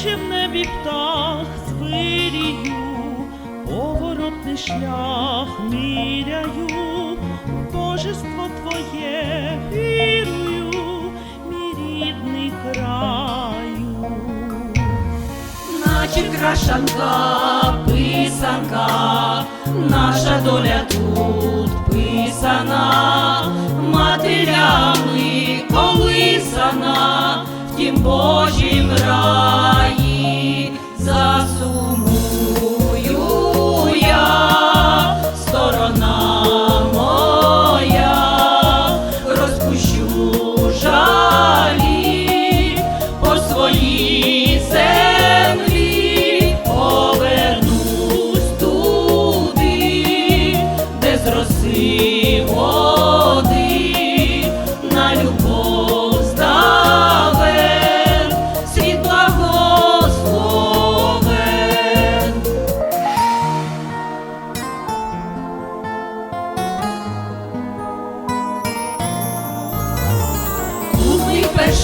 наче в небі птах з поворотний шлях міряю, божество твоє вірую, мій рідний краю. наче крашанка, писанка, наша доля тут писана, матерями колисана, в тім Божім раї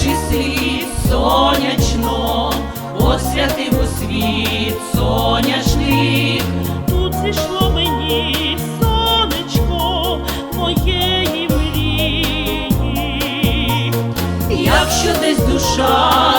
перший світ сонячно, освятив у світ соняшник. Тут зійшло мені сонечко моєї мрії. Якщо десь душа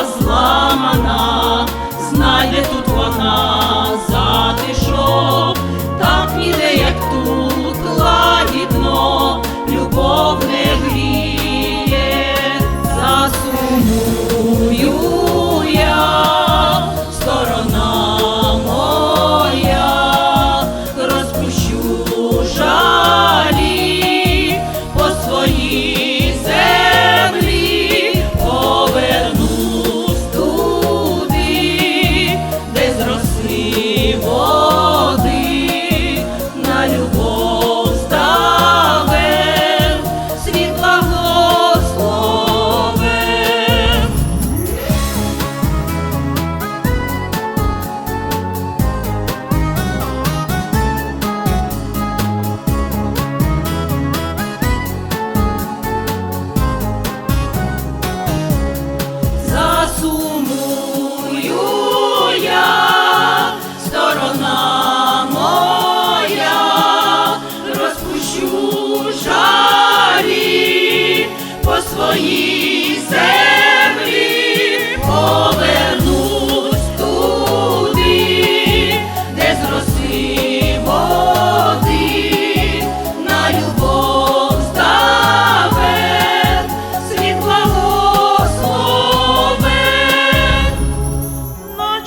vivo.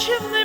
You me.